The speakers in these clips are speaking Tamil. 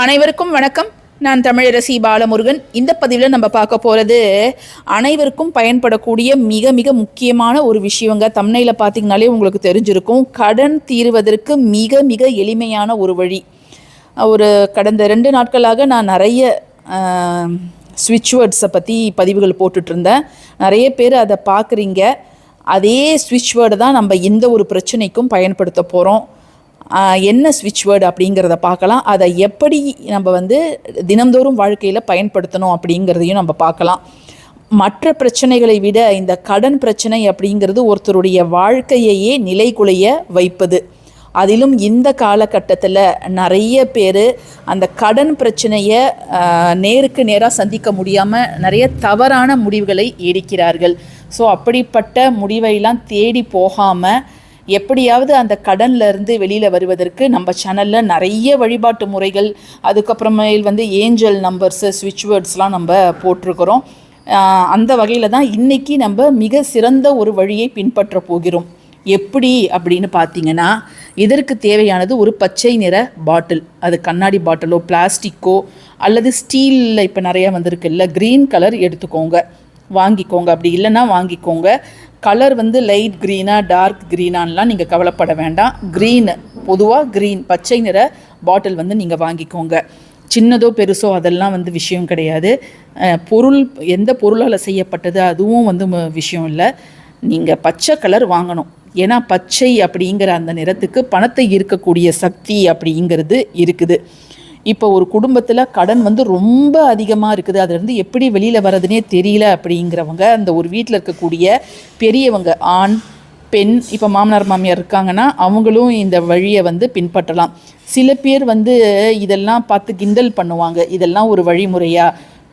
அனைவருக்கும் வணக்கம். நான் தமிழரசி பாலமுருகன். இந்த பதிவில் நம்ம பார்க்க போகிறது அனைவருக்கும் பயன்படக்கூடிய மிக மிக முக்கியமான ஒரு விஷயங்க. தமிழையில் பார்த்தீங்கனாலே உங்களுக்கு தெரிஞ்சிருக்கும். கடன் தீர்வதற்கு மிக மிக எளிமையான ஒரு வழி. ஒரு கடந்த ரெண்டு நாட்களாக நான் நிறைய ஸ்விட்ச் வேர்ட்ஸை பற்றி பதிவுகள் போட்டுட்டு இருந்தேன் நிறைய பேர் அதை பார்க்குறீங்க. அதே ஸ்விட்ச் வேர்டு தான் நம்ம எந்த ஒரு பிரச்சனைக்கும் பயன்படுத்த போகிறோம் என்ன ஸ்விட்ச் வேர்டு அப்படிங்கிறத பார்க்கலாம். அதை எப்படி நம்ம வந்து தினந்தோறும் வாழ்க்கையில் பயன்படுத்தணும் அப்படிங்கிறதையும் நம்ம பார்க்கலாம். மற்ற பிரச்சனைகளை விட இந்த கடன் பிரச்சனை அப்படிங்கிறது ஒருத்தருடைய வாழ்க்கையையே நிலைகுலைய வைப்பது. அதிலும் இந்த காலகட்டத்தில் நிறைய பேர் அந்த கடன் பிரச்சனையை நேருக்கு நேராக சந்திக்க முடியாமல் நிறைய தவறான முடிவுகளை எடுக்கிறார்கள். ஸோ அப்படிப்பட்ட முடிவையெல்லாம் தேடி போகாமல் எப்படியாவது அந்த கடன்லேருந்து வெளியில் வருவதற்கு நம்ம சேனலில் நிறைய வழிபாட்டு முறைகள் அதுக்கப்புறமேல் வந்து ஏஞ்சல் நம்பர்ஸு ஸ்விட்ச் வேர்ட்ஸ்லாம் நம்ம போட்டிருக்கிறோம். அந்த வகையில் தான் இன்றைக்கி நம்ம மிக சிறந்த ஒரு வழியை பின்பற்ற போகிறோம். எப்படி அப்படின்னு பார்த்தீங்கன்னா இதற்கு தேவையானது ஒரு பச்சை நிற பாட்டில். அது கண்ணாடி பாட்டிலோ பிளாஸ்டிக்கோ அல்லது ஸ்டீலில் இப்போ நிறையா வந்திருக்குல்ல க்ரீன் கலர் எடுத்துக்கோங்க. வாங்கிக்கோங்க. அப்படி இல்லைன்னா வாங்கிக்கோங்க. கலர் வந்து லைட் க்ரீனா டார்க் க்ரீனான்லாம் நீங்கள் கவலைப்பட வேண்டாம். க்ரீனு பொதுவாக க்ரீன் பச்சை நிற பாட்டில் வந்து நீங்கள் வாங்கிக்கோங்க. சின்னதோ பெருசோ அதெல்லாம் வந்து விஷயம் கிடையாது. பொருள் எந்த பொருளால் செய்யப்பட்டது அதுவும் வந்து விஷயம் இல்லை. நீங்கள் பச்சை கலர் வாங்கணும். ஏன்னா பச்சை அப்படிங்கிற அந்த நிறத்துக்கு பணத்தை ஈர்க்கக்கூடிய சக்தி அப்படிங்கிறது இருக்குது. இப்போ ஒரு குடும்பத்தில் கடன் வந்து ரொம்ப அதிகமாக இருக்குது. அதுலேருந்து எப்படி வெளியில் வர்றதுனே தெரியல அப்படிங்கிறவங்க அந்த ஒரு வீட்டில் இருக்கக்கூடிய பெரியவங்க ஆண் பெண் இப்போ மாமனார் மாமியார் இருக்காங்கன்னா அவங்களும் இந்த வழியை வந்து பின்பற்றலாம். சில பேர் வந்து இதெல்லாம் பார்த்து கிண்டல் பண்ணுவாங்க. இதெல்லாம் ஒரு வழிமுறையா?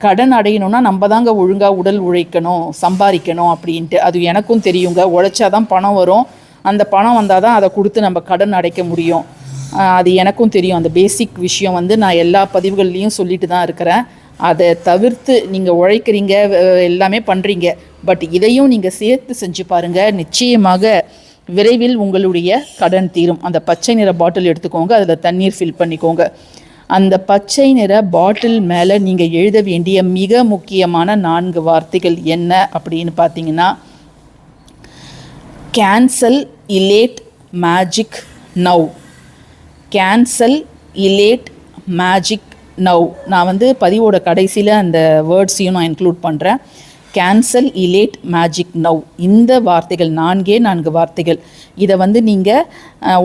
கடன் அடையணும்னா நம்ம தாங்க ஒழுங்காக உடல் உழைக்கணும் சம்பாதிக்கணும் அப்படின்ட்டு. அது எனக்கும் தெரியுங்க. உழைச்சாதான் பணம் வரும். அந்த பணம் வந்தால் தான் அதை கொடுத்து நம்ம கடன் அடைக்க முடியும். அது எனக்கும் தெரியும். அந்த பேசிக் விஷயம் வந்து நான் எல்லா பதிவுகள்லேயும் சொல்லிட்டு தான் இருக்கிறேன். அதை தவிர்த்து நீங்கள் உழைக்கிறீங்க எல்லாமே பண்ணுறீங்க பட் இதையும் நீங்கள் சேர்த்து செஞ்சு பாருங்கள் நிச்சயமாக விரைவில் உங்களுடைய கடன் தீரும். அந்த பச்சை நிற பாட்டில் எடுத்துக்கோங்க. அதில் தண்ணீர் ஃபில் பண்ணிக்கோங்க. அந்த பச்சை நிற பாட்டில் மேலே நீங்கள் எழுத வேண்டிய மிக முக்கியமான நான்கு வார்த்தைகள் என்ன அப்படின்னு பார்த்தீங்கன்னா cancel late magic now cancel late magic now நான் வந்து பதிவோட கடைசியில் அந்த வேர்ட்ஸையும் நான் இன்க்ளூட் பண்ணுறேன் கேன்சல் இலேட் மேஜிக் நவ் இந்த வார்த்தைகள் நான்கே நான்கு வார்த்தைகள். இதை வந்து நீங்கள்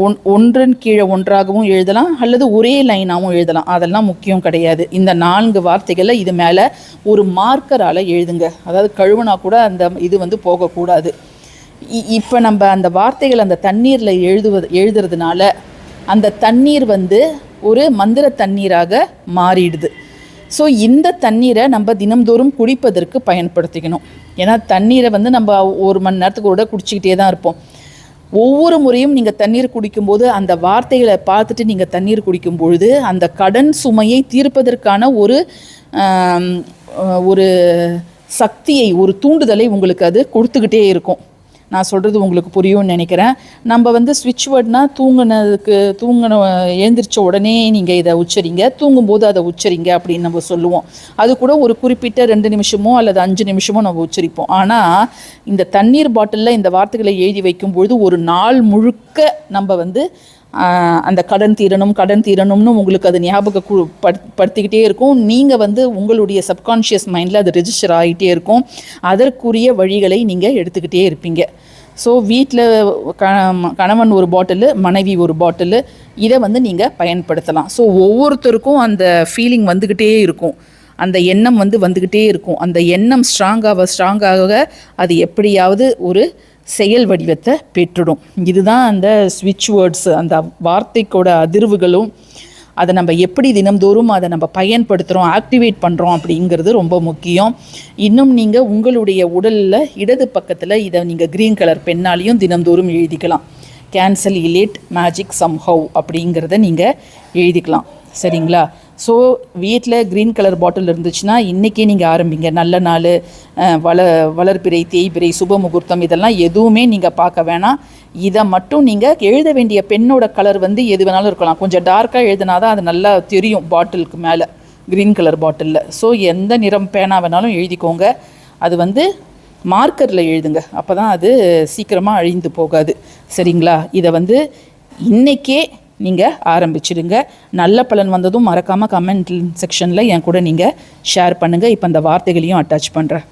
ஒன் ஒன்றன் கீழே ஒன்றாகவும் எழுதலாம் அல்லது ஒரே லைனாகவும் எழுதலாம். அதெல்லாம் முக்கியம் கிடையாது. இந்த நான்கு வார்த்தைகளை இது மேலே ஒரு மார்க்கரால் எழுதுங்க. அதாவது கழுவுனா கூட அந்த இது வந்து போகக்கூடாது. இப்போ நம்ம அந்த வார்த்தைகள் அந்த தண்ணீரில் எழுதுவது எழுதுறதுனால அந்த தண்ணீர் வந்து ஒரு மந்திர தண்ணீராக மாறிடுது. ஸோ இந்த தண்ணீரை நம்ம தினம்தோறும் குடிப்பதற்கு பயன்படுத்திக்கணும். ஏன்னா தண்ணீரை வந்து நம்ம ஒரு மணி நேரத்துக்கு கூட குடிச்சிக்கிட்டே தான் இருப்போம். ஒவ்வொரு முறையும் நீங்கள் தண்ணீர் குடிக்கும்போது அந்த வார்த்தைகளை பார்த்துட்டு நீங்கள் தண்ணீர் குடிக்கும் பொழுது அந்த கடன் சுமையை தீர்ப்பதற்கான ஒரு ஒரு சக்தியை ஒரு தூண்டுதலை உங்களுக்கு அது கொடுத்துக்கிட்டே இருக்கும். நான் சொல்கிறது உங்களுக்கு புரியும்னு நினைக்கிறேன். நம்ம வந்து ஸ்விட்ச் வேர்ட்னால் தூங்கினதுக்கு தூங்கின எழுந்திரிச்ச உடனே நீங்கள் இதை உச்சரிங்க. தூங்கும்போது அதை உச்சரிங்க அப்படின்னு நம்ம சொல்லுவோம். அது கூட ஒரு குறிப்பிட்ட ரெண்டு நிமிஷமோ அல்லது அஞ்சு நிமிஷமோ நம்ம உச்சரிப்போம். ஆனால் இந்த தண்ணீர் பாட்டிலில் இந்த வார்த்தைகளை எழுதி வைக்கும்பொழுது ஒரு நாள் முழுக்க நம்ம வந்து அந்த கடன் தீரணும் கடன் தீரணும்னு உங்களுக்கு அது ஞாபக கு- படுத்திக்கிட்டே இருக்கும். நீங்கள் வந்து உங்களுடைய சப்கான்ஷியஸ் மைண்டில் அது ரெஜிஸ்டர் ஆகிட்டே இருக்கும். அதற்குரிய வழிகளை நீங்கள் எடுத்துக்கிட்டே இருப்பீங்க. ஸோ வீட்டில் கணவன் ஒரு பாட்டிலு மனைவி ஒரு பாட்டிலு இதை வந்து நீங்கள் பயன்படுத்தலாம். ஸோ ஒவ்வொருத்தருக்கும் அந்த ஃபீலிங் வந்துக்கிட்டே இருக்கும். அந்த எண்ணம் வந்து வந்துக்கிட்டே இருக்கும். அந்த எண்ணம் ஸ்ட்ராங்காக ஸ்ட்ராங்காக அது எப்படியாவது ஒரு செயல் வடிவத்தை பெற்றுடும். இதுதான் அந்த ஸ்விட்ச் வேர்ட்ஸ் அந்த வார்த்தைக்கோட அதிர்வுகளும் அதை நம்ம எப்படி தினம்தோறும் அதை நம்ம பயன்படுத்துகிறோம் ஆக்டிவேட் பண்ணுறோம் அப்படிங்கிறது ரொம்ப முக்கியம். இன்னும் நீங்கள் உங்களுடைய உடலில் இடது பக்கத்தில் இதை நீங்கள் க்ரீன் கலர் பெண்ணாலையும் தினம்தோறும் எழுதிக்கலாம். கேன்சல் இலேட் மேஜிக் சம்ஹவ் அப்படிங்கிறத நீங்கள் எழுதிக்கலாம். சரிங்களா? ஸோ வீட்டில் க்ரீன் கலர் பாட்டில் இருந்துச்சுன்னா இன்றைக்கே நீங்கள் ஆரம்பிங்க. நல்ல நாள் வள வளர்பிறை தேய்பிறை சுப முகூர்த்தம் இதெல்லாம் எதுவுமே நீங்கள் பார்க்க வேணாம். இதை மட்டும் நீங்கள் எழுத வேண்டிய பெண்ணோட கலர் வந்து எது வேணாலும் இருக்கலாம். கொஞ்சம் டார்க்காக எழுதினா தான் அது நல்லா தெரியும் பாட்டிலுக்கு மேலே க்ரீன் கலர் பாட்டிலில் ஸோ எந்த நிறம் பேனா வேணாலும் எழுதிக்கோங்க. அது வந்து மார்க்கரில் எழுதுங்க. அப்போ தான் அது சீக்கிரமாக அழிந்து போகாது. சரிங்களா? இதை வந்து இன்றைக்கே நீங்கள் ஆரம்பிச்சிடுங்க. நல்ல பலன் வந்ததும் மறக்காமல் கமெண்ட் செக்ஷனில் என் கூட நீங்கள் ஷேர் பண்ணுங்கள் இப்போ அந்த வார்த்தைகளையும் அட்டாச் பண்ணுறேன்